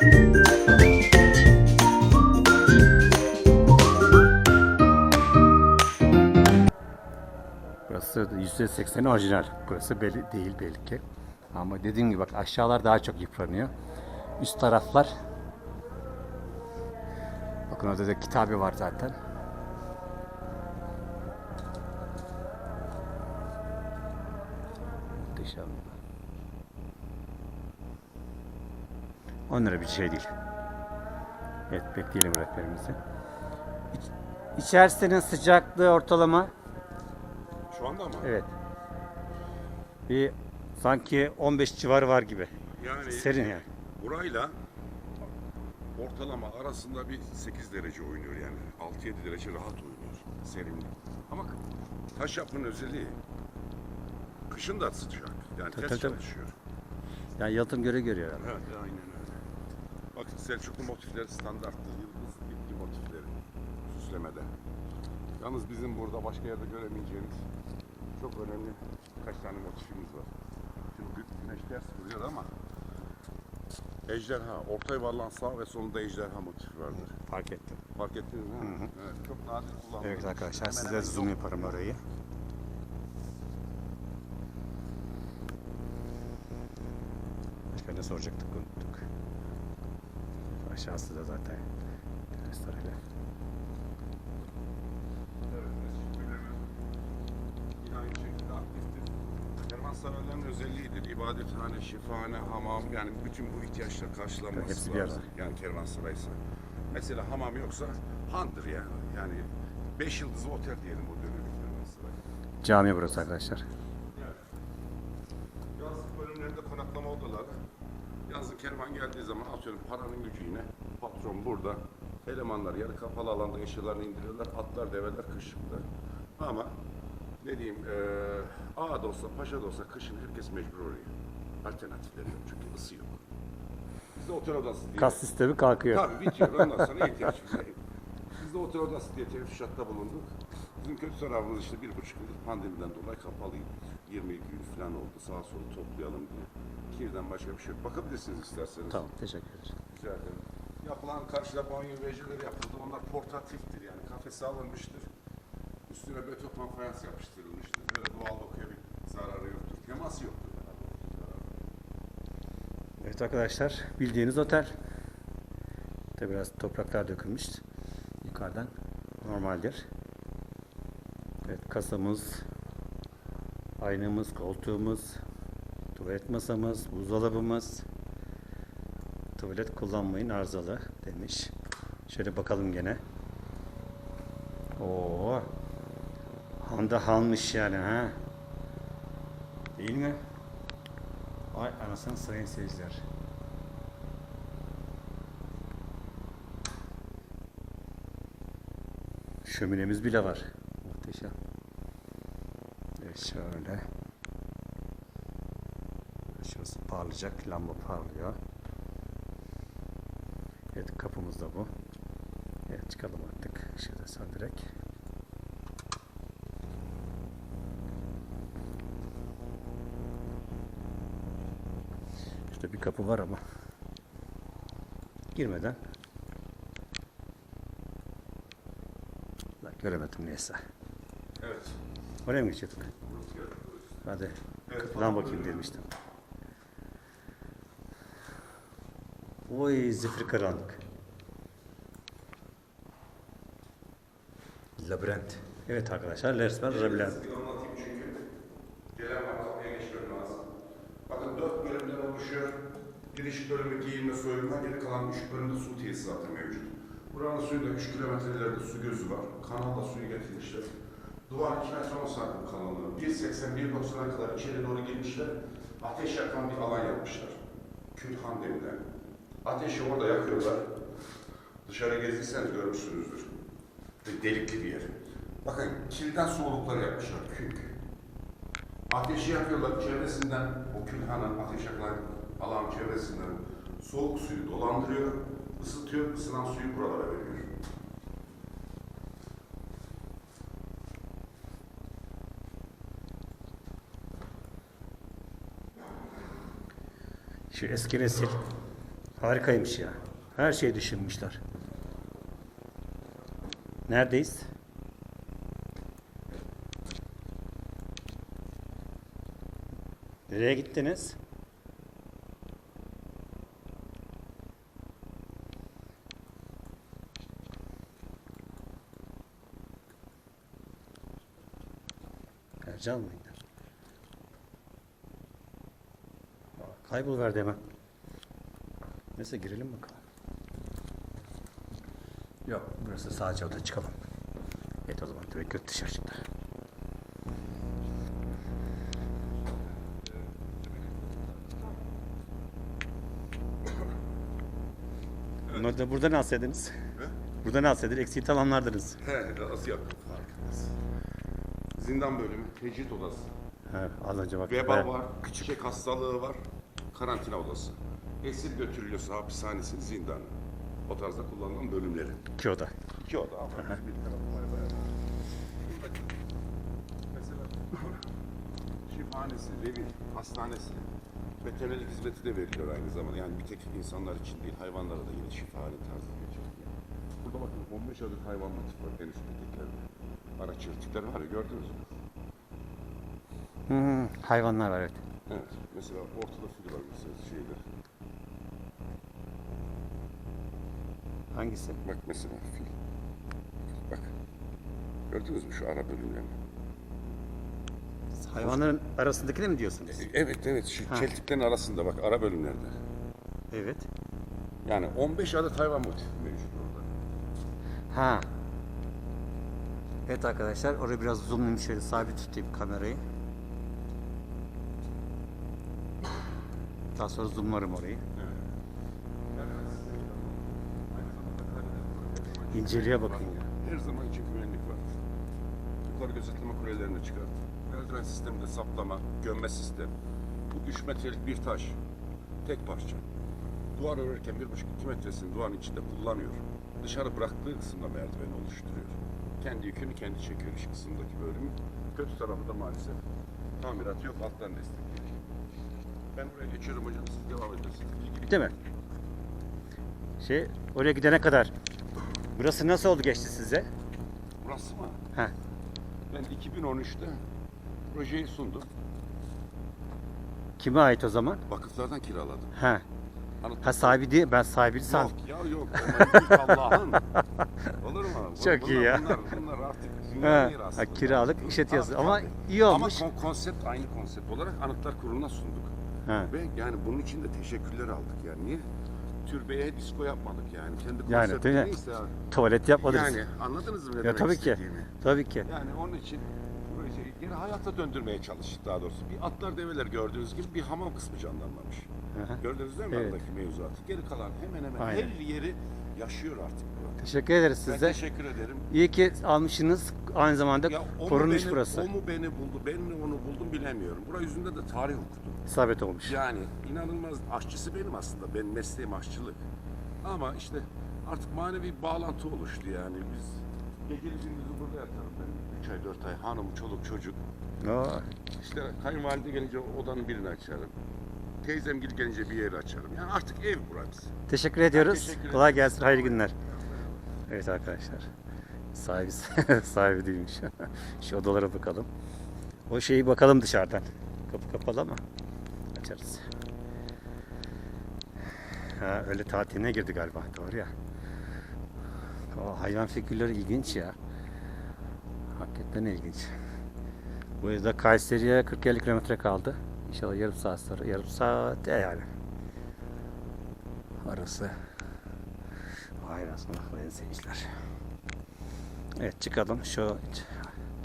Burası %80 orijinal. Burası belli değil belki. Ama dediğim gibi bak aşağılar daha çok yıpranıyor. Üst taraflar Bakın orada da kitabı var zaten. Muhteşem. 10 lira bir şey değil. Evet bekleyelim rehberimizi. İç- İçerisinin sıcaklığı ortalama Şu anda mı? evet. Bir sanki 15 civarı var gibi. Yani Serin yani. burayla ortalama arasında bir 8 derece oynuyor yani. 6-7 derece rahat oynuyor serinlik. Ama taş yapının özelliği kışın da sıcak. Yani Tabii, ters tabii. çalışıyor. Yani yalıtım göre görüyor yani. Evet aynen. Bakın Selçuklu motifleri standarttır. Yıldız bitki motifleri süslemede. Yalnız bizim burada başka yerde göremeyeceğimiz çok önemli kaç tane motifimiz var. Şimdi gü- güneş ters vuruyor ama ejderha, orta yuvarlan sağ ve sonunda ejderha motifi vardır. Fark ettim. Fark ettiniz mi? Evet, çok nadir kullanılır. Evet arkadaşlar Hemen size hemen zoom yok. yaparım orayı. Başka ne soracaktık. Aşağısı da zaten aktiftir. Kervansarayların özelliğidir. İbadethane, şifahane, hamam yani bütün bu ihtiyaçlar karşılanması Hepsi bir arada. lazım. Yani kervansaraysa. Mesela hamam yoksa handır yani. Yani 5 yıldızlı otel diyelim o dönemin kervansaray. Cami burası arkadaşlar. Yazlık bölümlerinde konaklama odaları. Yazın kervan geldiği zaman atıyorum paranın gücü yine. Patron burada. Elemanlar yarı kapalı alanda eşyalarını indiriyorlar. Atlar, develer kışlıkta. Ama ne diyeyim, eee ağa da olsa, paşa da olsa kışın herkes mecbur oluyor. Alternatifleri yok çünkü ısı yok. Biz de otel odası diye. Kas sistemi kalkıyor. Tabii bitiyor. Ondan sonra ihtiyaç bize. Biz de otel odası diye tefrişatta bulunduk. Bizim kötü tarafımız işte bir buçuk yıldır pandemiden dolayı kapalıydı. 20 gün falan oldu. Sağa solu toplayalım diye. Kirden başka bir şey yok. Bakabilirsiniz isterseniz. Tamam teşekkür ederim. Rica ederim. Yapılan karşıda banyo vecileri yapıldı. Onlar portatiftir yani. Kafese alınmıştır. Üstüne beton fayans yapıştırılmıştır. Böyle doğal dokuya bir zararı yoktur. Teması yoktur. Evet arkadaşlar bildiğiniz otel. Tabi biraz topraklar dökülmüş. Yukarıdan normaldir. Evet kasamız, aynamız, koltuğumuz, tuvalet masamız, buzdolabımız. Tuvalet kullanmayın arızalı demiş. Şöyle bakalım gene. Oo. Handa halmış yani ha. Değil mi? Ay anasını sayın seyirciler. Şöminemiz bile var. Şöyle. Şurası parlayacak. Lamba parlıyor. Evet kapımız da bu. Evet çıkalım artık. Işığı da söndürek. Şurada bir kapı var ama girmeden göremedim neyse. Evet. Oraya mı geçiyorduk? Hadi Evet, kapıdan bakayım demiştim. Oy zifir karanlık. Labirent. Evet arkadaşlar resmen labirent. Bir anlatayım çünkü. Gelen kapıya geçmem lazım. Bakın dört bölümden oluşuyor. Giriş bölümü giyinme soyunma, geri kalan üç bölümde su tesisatı mevcut. Buranın suyu da 3 kilometrelerde su gözü var. Kanalda suyu getirmişler. Duvar 2 metre 10 santim kalınlığı. 1.80-1.90'a kadar içeri doğru girmişler. Ateş yakan bir alan yapmışlar. Külhan denilen. Ateşi orada yakıyorlar. Dışarı gezdiyseniz görmüşsünüzdür. Ve delikli bir yer. Bakın kilden soğulukları yapmışlar. Kük. Ateşi yakıyorlar. Çevresinden o külhanın ateş yakılan alan çevresinden soğuk suyu dolandırıyor. ısıtıyor. ısınan suyu buralara veriyor. Şu eski nesil Harikaymış ya. Her şeyi düşünmüşler. Neredeyiz? Nereye gittiniz? Ercan mıydı? Aa, Kayboluverdi hemen. Neyse girelim bakalım. Yok burası sadece oda çıkalım. Evet o zaman direkt göt dışarı çıktı. Bunlar da burada ne alsaydınız? Burada ne alsaydınız? Eksiği tamamlardınız. He, nasıl yaptın farkındasın. Zindan bölümü, tecrit odası. Ha, az önce bak. Veba var, küçük hastalığı var, karantina odası. Esir götürülüyorsa hapishanesi, zindan. O tarzda kullanılan bölümleri. İki oda. İki oda ama bir tarafı var bayağı. Mesela şifhanesi, revir, hastanesi, veterinerlik hizmeti de veriliyor aynı zamanda. Yani bir tek insanlar için değil, hayvanlara da yine şifahane tarzı geçiyor. Burada bakın 15 adet hayvan motifi var en üsttekiklerde. Araç yırtıkları var ya gördünüz mü? Hmm, hayvanlar var evet. Mesela ortada fil var mesela şeyler. Hangisi? Bak mesela fil. Bak. Gördünüz mü şu ara bölümlerini? Hayvanların arasındakini mi diyorsunuz? Evet evet şu Ha. çeltiklerin arasında bak ara bölümlerde. Evet. Yani 15 adet hayvan motifi mevcut orada. Ha. Evet arkadaşlar orayı biraz zoomlayayım şöyle sabit tutayım kamerayı. Daha sonra zoomlarım orayı. İnceliğe bakın. Her zaman için güvenlik var. Yukarı gözetleme kulelerine çıkart. Merdiven sisteminde saplama, gömme sistem. Bu 3 metrelik bir taş. Tek parça. Duvar örerken 1,5-2 metresini duvarın içinde kullanıyor. Dışarı bıraktığı kısımda merdiveni oluşturuyor. Kendi yükünü kendi çekiyor iç kısımdaki bölümü. Kötü tarafı da maalesef tamirat yok, alttan destek geliyor. Ben buraya geçiyorum hocam, siz devam edersiniz. Bitti mi? Şey oraya gidene kadar. Burası nasıl oldu geçti size? Burası mı? Ha. Ben 2013'te projeyi sundum. Kime ait o zaman? Vakıflardan kiraladım. Ha. Anıt- Ha sahibi değil ben sahibi sandım. Yok ya yok. Allah'ın. Olur mu? Çok iyi ya. Bunlar, bunlar artık Ha, ha, bunlar. kiralık tabii. Ama iyi olmuş. Ama kon- konsept aynı konsept olarak Anıtlar Kurulu'na sunduk. Ha. Ve yani bunun için de teşekkürler aldık yani. Niye? Türbeye disko yapmadık yani. Kendi Yani, konsept değil mi? neyse. Tuvalet yapmadınız. Yani anladınız mı ne ya demek tabii ki. istediğimi? Tabii ki. Yani onun için projeyi geri hayata döndürmeye çalıştık daha doğrusu. Bir atlar develer gördüğünüz gibi bir hamam kısmı canlanmamış. Hı hı. Gördünüz değil mi Evet. aradaki mevzuatı? Geri kalan hemen hemen Aynen. her yeri yaşıyor artık. Teşekkür ederiz Ben size. teşekkür ederim. İyi ki almışsınız. Aynı zamanda Ya o mu korunmuş beni, burası. O mu beni buldu, ben mi onu buldum bilemiyorum. Burası yüzünde de tarih okudum. İsabet olmuş. Yani inanılmaz aşçısı benim aslında. Benim mesleğim aşçılık. Ama işte artık manevi bir bağlantı oluştu yani. Biz gündüzü burada yatarım ben. 3 ay 4 ay hanım, çoluk, çocuk. Aa, İşte kayınvalide gelince odanın birini açarım. Teyzem gel- gelince bir yeri açarım. Yani artık ev burası. teşekkür ediyoruz. teşekkür ederim. Kolay gelsin. Hayırlı günler. Evet arkadaşlar. Sahibi sahibi değilmiş. Şu odalara bakalım. O şeyi bakalım dışarıdan. Kapı kapalı ama açarız. Ha öyle tatiline girdi galiba. Doğru ya. O hayvan figürleri ilginç ya. Hakikaten ilginç. Bu yüzden Kayseri'ye 40-50 kilometre kaldı. İnşallah yarım saat sonra, yarım saat yani. Arası. Hayır aslında sayın seyirciler. Evet çıkalım şu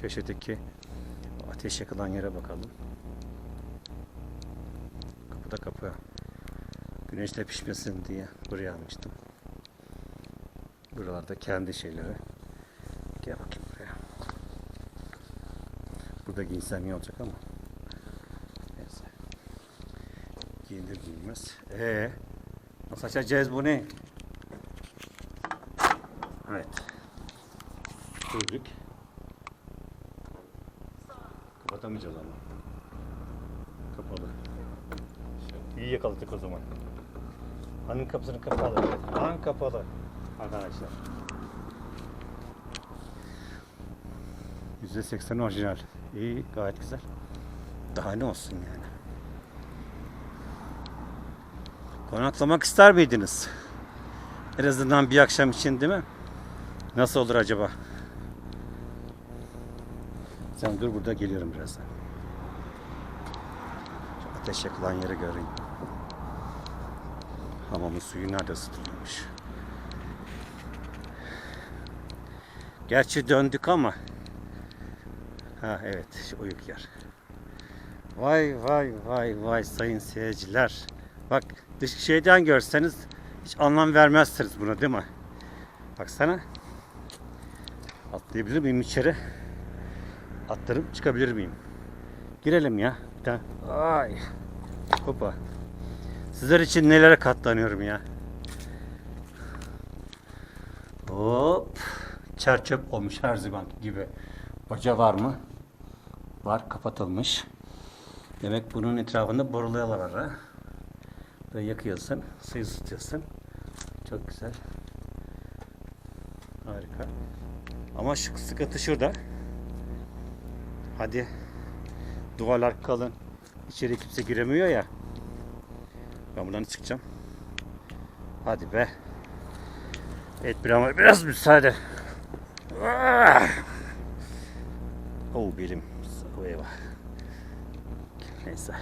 köşedeki ateş yakılan yere bakalım. Kapıda kapı. Güneşle pişmesin diye buraya almıştım. Buralarda kendi şeyleri. Gel bakayım buraya. Burada giyinsem iyi olacak ama. Neyse. Giyinir giyinmez. Ee, nasıl açacağız bu ne? Evet. Çözdük. Kapatamayacağız ama. Kapalı. İyi yakaladık o zaman. Hanın kapısını kapalı. Han kapalı. Arkadaşlar. %80 orijinal. İyi gayet güzel. Daha ne olsun yani. Konaklamak ister miydiniz? En azından bir akşam için değil mi? Nasıl olur acaba? Sen dur burada geliyorum birazdan. Şu ateş yakılan yeri göreyim. Hamamın suyu nerede ısıtılıyormuş? Gerçi döndük ama. Ha evet şu uyuk yer. Vay vay vay vay sayın seyirciler. Bak dış şeyden görseniz hiç anlam vermezsiniz buna değil mi? Baksana. Atlayabilir miyim içeri? Atlarım çıkabilir miyim? Girelim ya. Bir tane. Ay. Hopa. Sizler için nelere katlanıyorum ya. Hop. Çerçöp olmuş her zaman gibi. Baca var mı? Var kapatılmış. Demek bunun etrafında borular var ha. Böyle yakıyorsun, suyu ısıtıyorsun. Çok güzel. Harika. Ama şu sıkıntı şurada. Hadi. Duvarlar kalın. İçeri kimse giremiyor ya. Ben buradan çıkacağım. Hadi be. Evet bir ama biraz müsaade. Ah! Oh belim. Oh, eyvah. Neyse.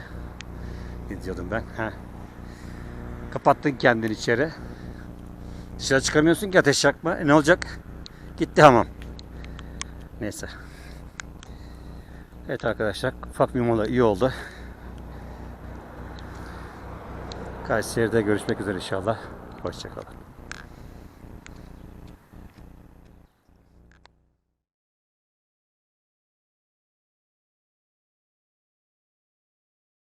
Ne diyordum ben? Ha. Kapattın kendini içeri. Dışarı çıkamıyorsun ki ateş yakma. E ne olacak? Gitti hamam. Neyse. Evet arkadaşlar ufak bir mola iyi oldu. Kayseri'de görüşmek üzere inşallah. Hoşçakalın.